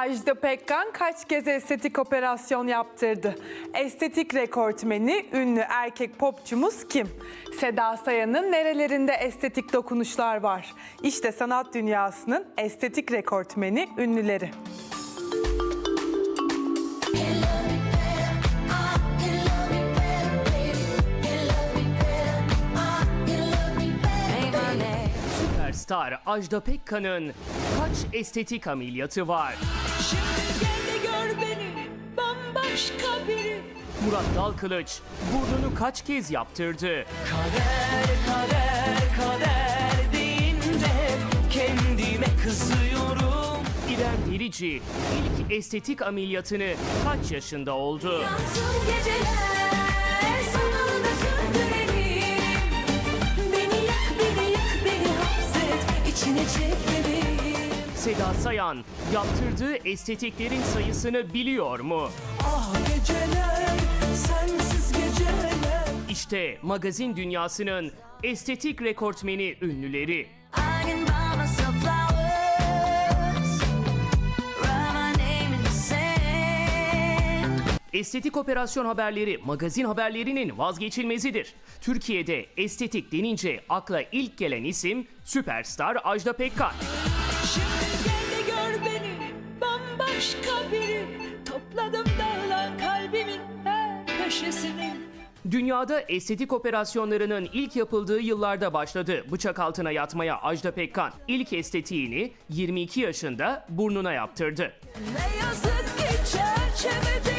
Ajda Pekkan kaç kez estetik operasyon yaptırdı? Estetik rekortmeni ünlü erkek popçumuz kim? Seda Sayan'ın nerelerinde estetik dokunuşlar var? İşte sanat dünyasının estetik rekortmeni ünlüleri. Süperstar Ajda Pekkan'ın kaç estetik ameliyatı var? Şimdi gel de gör beni bambaşka biri Murat Dalkılıç burnunu kaç kez yaptırdı? Kader kader kader deyince hep kendime kızıyorum İrem Derici ilk estetik ameliyatını kaç yaşında oldu? Yansın geceler Seda Sayan yaptırdığı estetiklerin sayısını biliyor mu? Ah geceler sensiz geceler İşte magazin dünyasının estetik rekortmeni ünlüleri. Estetik operasyon haberleri magazin haberlerinin vazgeçilmezidir. Türkiye'de estetik denince akla ilk gelen isim süperstar Ajda Pekkan. Bambaşka biri Topladım dağılan kalbimin her köşesini Dünyada estetik operasyonlarının ilk yapıldığı yıllarda başladı bıçak altına yatmaya Ajda Pekkan. İlk estetiğini 22 yaşında burnuna yaptırdı. Ne yazık ki çerçeve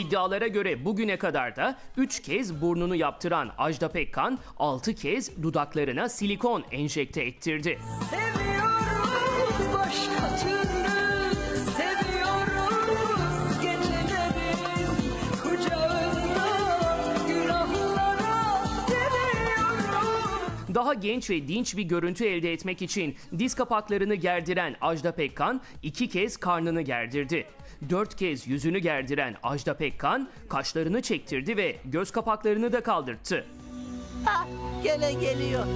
İddialara göre bugüne kadar da 3 kez burnunu yaptıran Ajda Pekkan 6 kez dudaklarına silikon enjekte ettirdi. Seviyoruz başka türlü Seviyoruz geceleri Kucağında günahlara Seviyoruz Daha genç ve dinç bir görüntü elde etmek için diz kapaklarını gerdiren Ajda Pekkan iki kez karnını gerdirdi. Dört kez yüzünü gerdiren Ajda Pekkan kaşlarını çektirdi ve göz kapaklarını da kaldırttı. Ha, gene geliyor.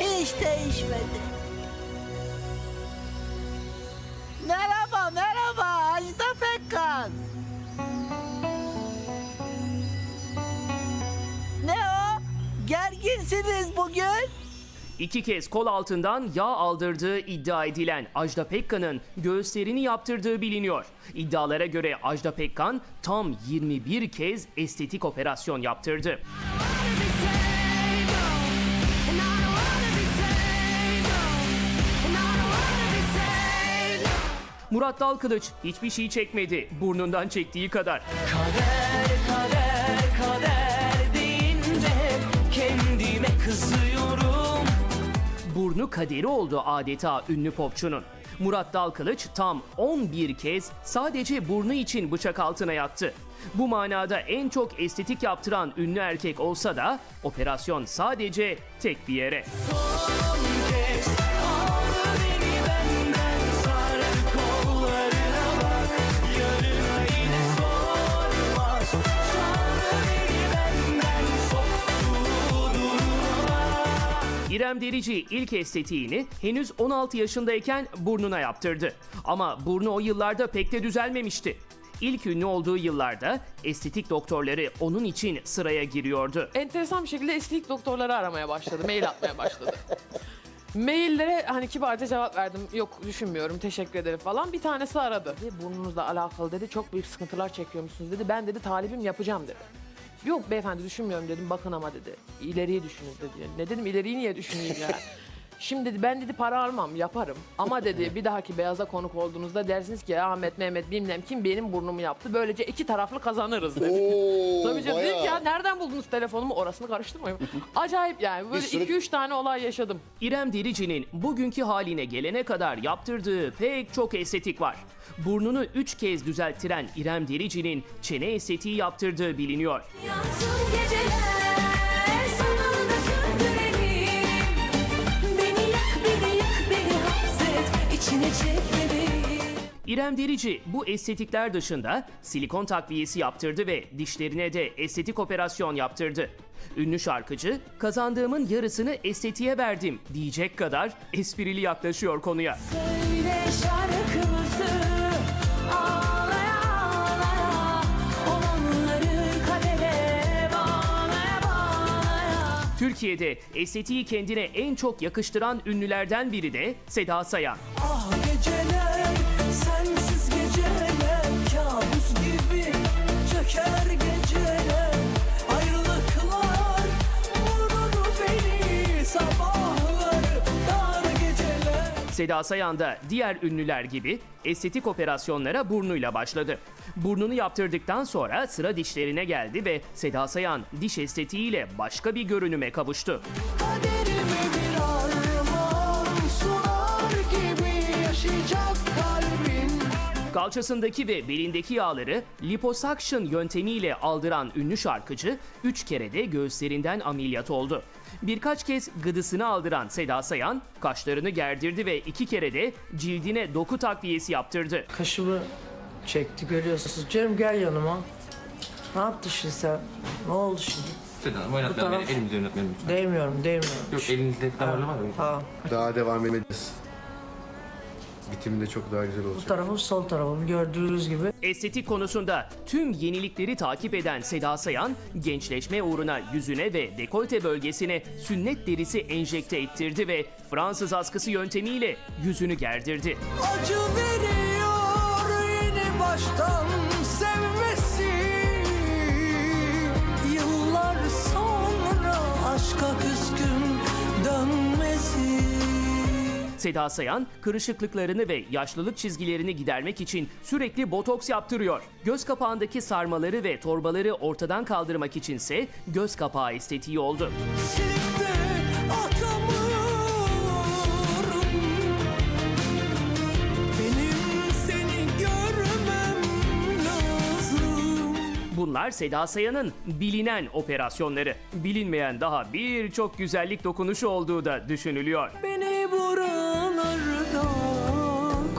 Hiç değişmedi. Merhaba, merhaba Ajda Pekkan. Ne o? Gerginsiniz bugün? İki kez kol altından yağ aldırdığı iddia edilen Ajda Pekkan'ın göğüslerini yaptırdığı biliniyor. İddialara göre Ajda Pekkan tam 21 kez estetik operasyon yaptırdı. Murat Dalkılıç hiçbir şey çekmedi burnundan çektiği kadar. Kader kader kader deyince kendime kızıyorum Burnu kaderi oldu adeta ünlü popçunun. Murat Dalkılıç tam 11 kez sadece burnu için bıçak altına yattı. Bu manada en çok estetik yaptıran ünlü erkek olsa da operasyon sadece tek bir yere. Son İrem Derici ilk estetiğini henüz 16 yaşındayken burnuna yaptırdı. Ama burnu o yıllarda pek de düzelmemişti. İlk ünlü olduğu yıllarda estetik doktorları onun için sıraya giriyordu. enteresan bir şekilde estetik doktorları aramaya başladı. Mail atmaya başladı. Maillere hani kibarca cevap verdim. Yok düşünmüyorum teşekkür ederim falan. Bir tanesi aradı. Burnunuzla alakalı dedi. Çok büyük sıkıntılar çekiyormuşsunuz dedi. Ben dedi talibim yapacağım dedi. Yok beyefendi düşünmüyorum dedim. Bakın ama dedi. İleriyi düşünün dedi. Ne dedim ileriyi niye düşüneyim ya? Şimdi dedi ben dedi para almam yaparım. Ama dedi bir dahaki beyaza konuk olduğunuzda dersiniz ki Ahmet Mehmet bilmem kim benim burnumu yaptı. Böylece iki taraflı kazanırız dedi. Oo, Tabii canım. Dedim ki ya nereden buldunuz telefonumu? Orasını karıştırmayın. Acayip yani. Böyle Bir sürü- 2-3 tane olay yaşadım. İrem Derici'nin bugünkü haline gelene kadar yaptırdığı pek çok estetik var. Burnunu 3 kez düzelttiren İrem Derici'nin çene estetiği yaptırdığı biliniyor. Yansın geceler İrem Derici bu estetikler dışında silikon takviyesi yaptırdı ve dişlerine de estetik operasyon yaptırdı. Ünlü şarkıcı kazandığımın yarısını estetiğe verdim diyecek kadar esprili yaklaşıyor konuya. Söyle şarkımızı Ağlaya ağlaya Olanları kadere bağlaya bağlaya Türkiye'de estetiği kendine en çok yakıştıran ünlülerden biri de Seda Sayan. Ah Seda Sayan da diğer ünlüler gibi estetik operasyonlara burnuyla başladı. Burnunu yaptırdıktan sonra sıra dişlerine geldi ve Seda Sayan diş estetiğiyle başka bir görünüme kavuştu. kaderimi bir armağan sunar gibi yaşayacak kalbim Kalçasındaki ve belindeki yağları liposuction yöntemiyle aldıran ünlü şarkıcı 3 kere de göğüslerinden ameliyat oldu. Birkaç kez gıdısını aldıran Seda Sayan kaşlarını gerdirdi ve iki kere de cildine doku takviyesi yaptırdı. Kaşımı çekti görüyorsunuz. Canım gel yanıma. Ne yaptı şimdi sen? Ne oldu şimdi? Seda Hanım oynatmayalım. taraf- Beni, elimizle oynatmayalım lütfen. Değmiyorum, değmiyorum. Yok elinizde damarlı var mı? Ha, Daha devam edeceğiz. Bitiminde çok daha güzel bu olacak. tarafım sol tarafım gördüğünüz gibi. Estetik konusunda tüm yenilikleri takip eden Seda Sayan, gençleşme uğruna yüzüne ve dekolte bölgesine sünnet derisi enjekte ettirdi ve Fransız askısı yöntemiyle yüzünü gerdirdi. acı veriyor Seda Sayan, kırışıklıklarını ve yaşlılık çizgilerini gidermek için sürekli botoks yaptırıyor. Göz kapağındaki sarmaları ve torbaları ortadan kaldırmak içinse göz kapağı estetiği oldu. Silip Bunlar Seda Sayan'ın bilinen operasyonları. Bilinmeyen daha birçok güzellik dokunuşu olduğu da düşünülüyor. Beni buralarda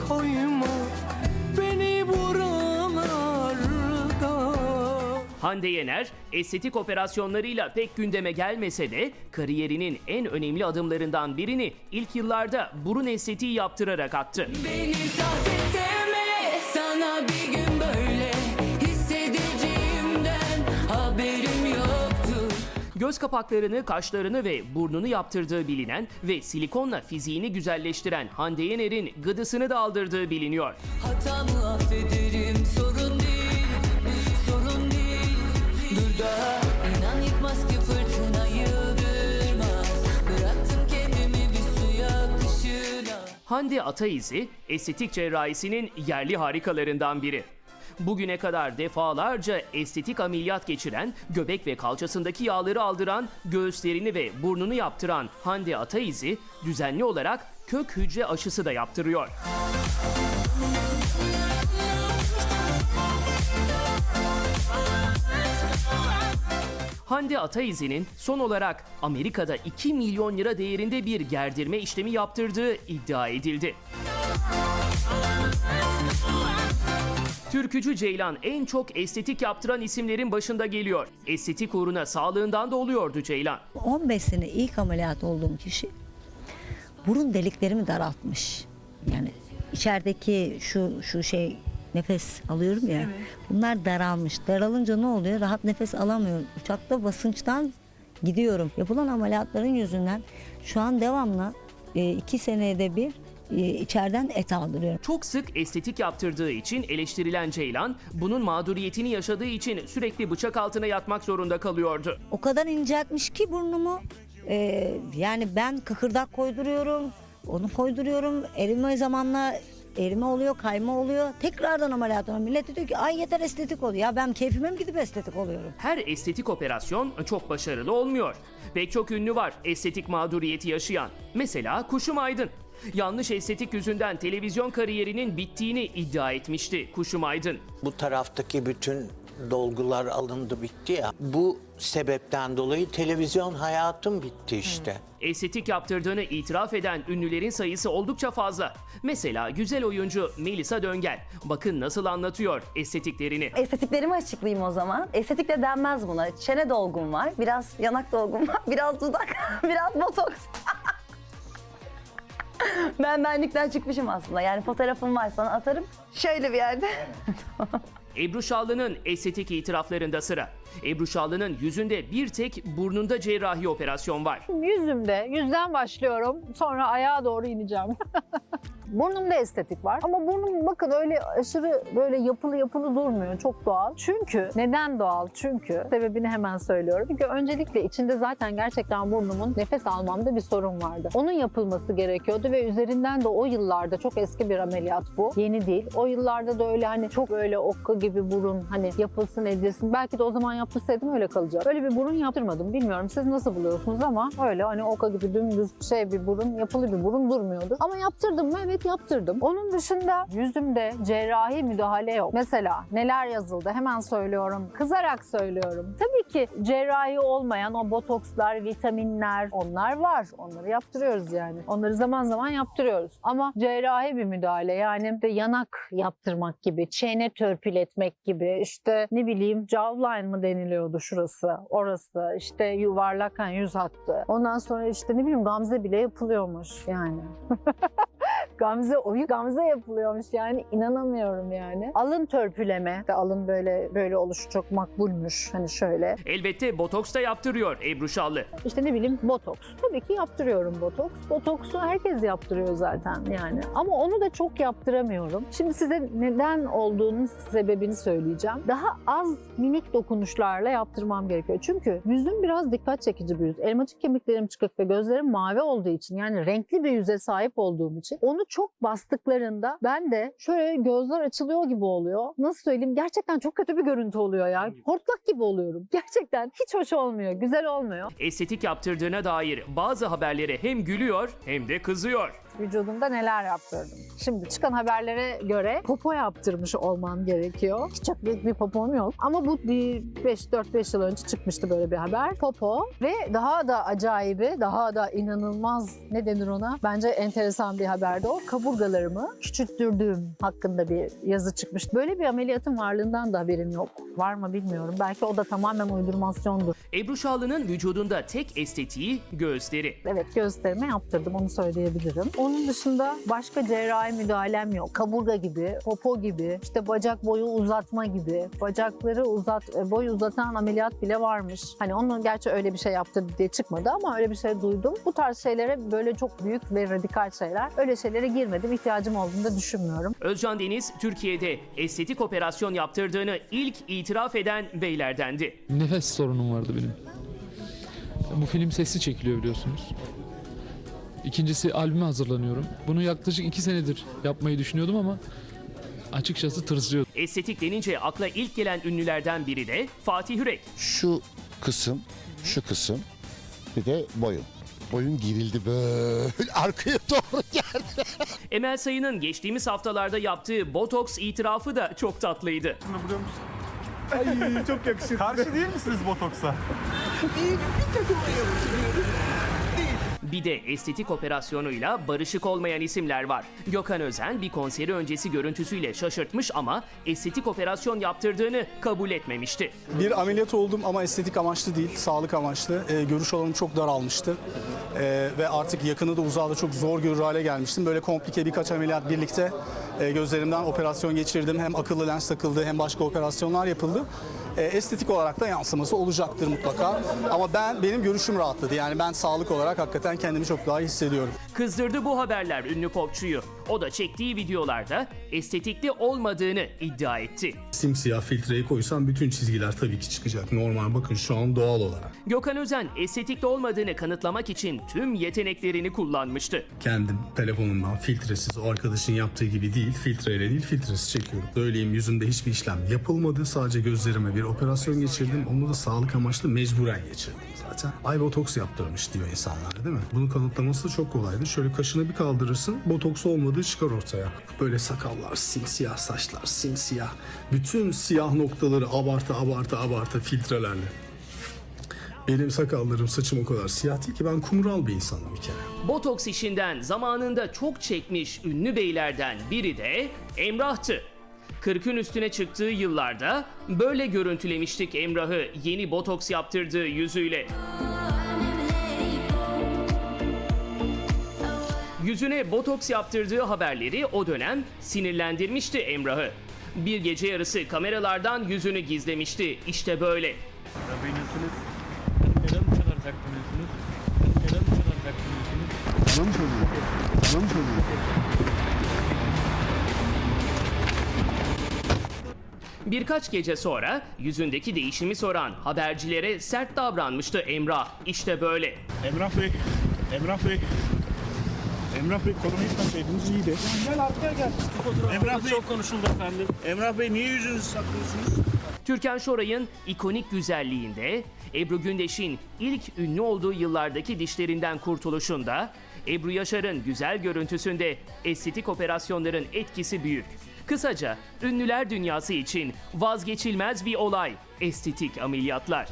koyma Beni buralarda Hande Yener, estetik operasyonlarıyla pek gündeme gelmese de kariyerinin en önemli adımlarından birini ilk yıllarda burun estetiği yaptırarak attı. Beni sahte Göz kapaklarını, kaşlarını ve burnunu yaptırdığı bilinen ve silikonla fiziğini güzelleştiren Hande Yener'in gıdısını da aldırdığı biliniyor. Hatamı affederim sorun değil Sorun değil Dur daha inan yıkmaz ki fırtına yıldırmaz Bıraktım kendimi bir suya akışına Hande Ataizi, estetik cerrahisinin yerli harikalarından biri. Bugüne kadar defalarca estetik ameliyat geçiren, göbek ve kalçasındaki yağları aldıran, göğüslerini ve burnunu yaptıran Hande Ataizi, düzenli olarak kök hücre aşısı da yaptırıyor. Hande Ataizi'nin son olarak Amerika'da 2 milyon lira değerinde bir gerdirme işlemi yaptırdığı iddia edildi. Türkücü Ceylan en çok estetik yaptıran isimlerin başında geliyor. Estetik uğruna sağlığından da oluyordu Ceylan. 15 sene ilk ameliyat olduğum kişi burun deliklerimi daraltmış. Yani içerideki şu şu şey nefes alıyorum ya. Bunlar daralmış. Daralınca ne oluyor? Rahat nefes alamıyorum. Uçakta basınçtan gidiyorum. Yapılan ameliyatların yüzünden şu an devamlı e, iki senede bir içeriden et aldırıyorum. Çok sık estetik yaptırdığı için eleştirilen Ceylan, bunun mağduriyetini yaşadığı için sürekli bıçak altına yatmak zorunda kalıyordu. O kadar inceltmiş ki burnumu. Ee, yani ben kıkırdak koyduruyorum. Onu koyduruyorum. Erime zamanla erime oluyor, kayma oluyor. Tekrardan ameliyat oluyorum. Millet diyor ki ay yeter estetik oluyor. Ya ben keyfime mi gidip estetik oluyorum? Her estetik operasyon çok başarılı olmuyor. Pek çok ünlü var estetik mağduriyeti yaşayan. Mesela Kuşum Aydın. Yanlış estetik yüzünden televizyon kariyerinin bittiğini iddia etmişti Kuşum Aydın. bu taraftaki bütün dolgular alındı bitti ya. Bu sebepten dolayı televizyon hayatım bitti işte. Estetik yaptırdığını itiraf eden ünlülerin sayısı oldukça fazla. Mesela güzel oyuncu Melisa Döngel. Bakın nasıl anlatıyor estetiklerini. Estetiklerimi açıklayayım o zaman. Estetik de denmez buna. Çene dolgum var, biraz yanak dolgum var, biraz dudak, biraz botoks. ben benlikten çıkmışım aslında. Yani fotoğrafım var sana atarım. Şöyle bir yerde. Ebru Şallı'nın estetik itiraflarında sıra. Ebru Şallı'nın yüzünde bir tek burnunda cerrahi operasyon var. Yüzümde, yüzden başlıyorum. Sonra ayağa doğru ineceğim. Burnumda estetik var. Ama burnum bakın öyle aşırı böyle yapılı yapılı durmuyor. Çok doğal. Çünkü neden doğal? Çünkü sebebini hemen söylüyorum. Çünkü öncelikle içinde zaten gerçekten burnumun nefes almamda bir sorun vardı. Onun yapılması gerekiyordu ve üzerinden de o yıllarda çok eski bir ameliyat bu. Yeni değil. O yıllarda da öyle hani çok öyle okka gibi burun hani yapılsın edilsin. Belki de o zaman yaptırsaydım öyle kalacak. Öyle bir burun yaptırmadım. Bilmiyorum siz nasıl buluyorsunuz ama öyle hani okka gibi dümdüz şey bir burun, yapılı bir burun durmuyordu. Ama yaptırdım mı? Evet yaptırdım. Onun dışında yüzümde cerrahi müdahale yok. Mesela neler yazıldı? Hemen söylüyorum. Kızarak söylüyorum. Tabii ki cerrahi olmayan o botokslar, vitaminler onlar var. Onları yaptırıyoruz yani. Onları zaman zaman yaptırıyoruz. Ama cerrahi bir müdahale yani de yanak yaptırmak gibi, çene törpületmek gibi, işte ne bileyim jawline mı deniliyordu şurası, orası, işte yuvarlak hani yüz hattı. Ondan sonra işte ne bileyim gamze bile yapılıyormuş yani. Gamze oyu Gamze yapılıyormuş yani inanamıyorum yani. Alın törpüleme de alın böyle böyle oluşu çok makbulmuş hani şöyle. Elbette botoks da yaptırıyor Ebru Şallı. İşte ne bileyim botoks. Tabii ki yaptırıyorum botoks. Botoksu herkes yaptırıyor zaten yani. Ama onu da çok yaptıramıyorum. Şimdi size neden olduğunun sebebini söyleyeceğim. Daha az minik dokunuşlarla yaptırmam gerekiyor. Çünkü yüzüm biraz dikkat çekici bir yüz. Elmacık kemiklerim çıkık ve gözlerim mavi olduğu için yani renkli bir yüze sahip olduğum için onu çok bastıklarında ben de şöyle gözler açılıyor gibi oluyor. Nasıl söyleyeyim? Gerçekten çok kötü bir görüntü oluyor ya. Hortlak gibi oluyorum. Gerçekten hiç hoş olmuyor. Güzel olmuyor. Estetik yaptırdığına dair bazı haberlere hem gülüyor hem de kızıyor. vücudumda neler yaptırdım. Şimdi çıkan haberlere göre popo yaptırmış olmam gerekiyor. Hiç çok büyük bir popom yok. Ama bu bir 5-4-5 yıl önce çıkmıştı böyle bir haber. Popo ve daha da acayibi, daha da inanılmaz ne denir ona? Bence enteresan bir haberdi o. Kaburgalarımı küçülttürdüğüm hakkında bir yazı çıkmış. Böyle bir ameliyatın varlığından da haberim yok. Var mı bilmiyorum. Belki o da tamamen uydurmasyondur. Ebru Şallı'nın vücudunda tek estetiği göğüsleri. Evet gösterime yaptırdım onu söyleyebilirim. Onun dışında başka cerrahi müdahalem yok. Kaburga gibi, popo gibi, işte bacak boyu uzatma gibi, bacakları uzat, e, boy uzatan ameliyat bile varmış. Hani onun gerçi öyle bir şey yaptırdı diye çıkmadı ama öyle bir şey duydum. Bu tarz şeylere böyle çok büyük ve radikal şeyler. Öyle şeylere girmedim. İhtiyacım olduğunu da düşünmüyorum. Özcan Deniz Türkiye'de estetik operasyon yaptırdığını ilk itiraf eden beylerdendi. Nefes sorunum vardı benim. Bu film sesli çekiliyor biliyorsunuz. İkincisi albüme hazırlanıyorum. Bunu yaklaşık iki senedir yapmayı düşünüyordum ama açıkçası tırsıyordum. Estetik denince akla ilk gelen ünlülerden biri de Fatih Yürek. Şu kısım, şu kısım bir de boyun. Boyun girildi böyle arkaya doğru geldi. Emel Sayın'ın geçtiğimiz haftalarda yaptığı botoks itirafı da çok tatlıydı. Karşı değil misiniz botoksa? Bir de estetik operasyonuyla barışık olmayan isimler var. Gökhan Özen bir konseri öncesi görüntüsüyle şaşırtmış ama estetik operasyon yaptırdığını kabul etmemişti. Bir ameliyat oldum ama estetik amaçlı değil, sağlık amaçlı. Ee, görüş alanım çok daralmıştı. Ee, ve artık yakını da uzağı da çok zor görür hale gelmiştim. Böyle komplike birkaç ameliyat birlikte e, gözlerimden operasyon geçirdim. Hem akıllı lens takıldı hem başka operasyonlar yapıldı. Ee, estetik olarak da yansıması olacaktır mutlaka. Ama ben benim görüşüm rahatladı. Yani ben sağlık olarak hakikaten kendimi çok daha iyi hissediyorum. Kızdırdı bu haberler ünlü popçuyu. O da çektiği videolarda estetikli olmadığını iddia etti. Simsiyah filtreyi koysam bütün çizgiler tabii ki çıkacak. Normal bakın şu an doğal olarak. Gökhan Özen estetikli olmadığını kanıtlamak için tüm yeteneklerini kullanmıştı. kendim telefonumdan filtresiz o arkadaşın yaptığı gibi değil filtreyle değil filtresiz çekiyorum. Söyleyeyim yüzümde hiçbir işlem yapılmadı. Sadece gözlerime bir operasyon geçirdim. Onu da sağlık amaçlı mecburen geçirdim zaten. Ay botoks yaptırmış diyor insanlar değil mi? Bunu kanıtlaması da çok kolaydı. Şöyle kaşını bir kaldırırsın botoks olmadığı çıkar ortaya. Böyle sakallar, simsiyah saçlar, simsiyah. Bütün siyah noktaları abartı abartı abartı filtrelerle. Benim sakallarım, saçım o kadar siyah değil ki ben kumral bir insanım bir kere. Botoks işinden zamanında çok çekmiş ünlü beylerden biri de Emrah'tı. 40'ın üstüne çıktığı yıllarda böyle görüntülemiştik Emrah'ı yeni botoks yaptırdığı yüzüyle. Yüzüne botoks yaptırdığı haberleri o dönem sinirlendirmişti Emrah'ı. Bir gece yarısı kameralardan yüzünü gizlemişti. İşte böyle. Birkaç gece sonra yüzündeki değişimi soran habercilere sert davranmıştı Emrah. İşte böyle. Emrah Bey, Emrah Bey. Emrah Bey konuyu yıkmasaydınız iyiydi. Gel arkaya gel. Emrah Bey çok konuşuldu efendim. Emrah Bey niye yüzünüzü saklıyorsunuz? Türkan Şoray'ın ikonik güzelliğinde, Ebru Gündeş'in ilk ünlü olduğu yıllardaki dişlerinden kurtuluşunda, Ebru Yaşar'ın güzel görüntüsünde estetik operasyonların etkisi büyük. Kısaca ünlüler dünyası için vazgeçilmez bir olay estetik ameliyatlar.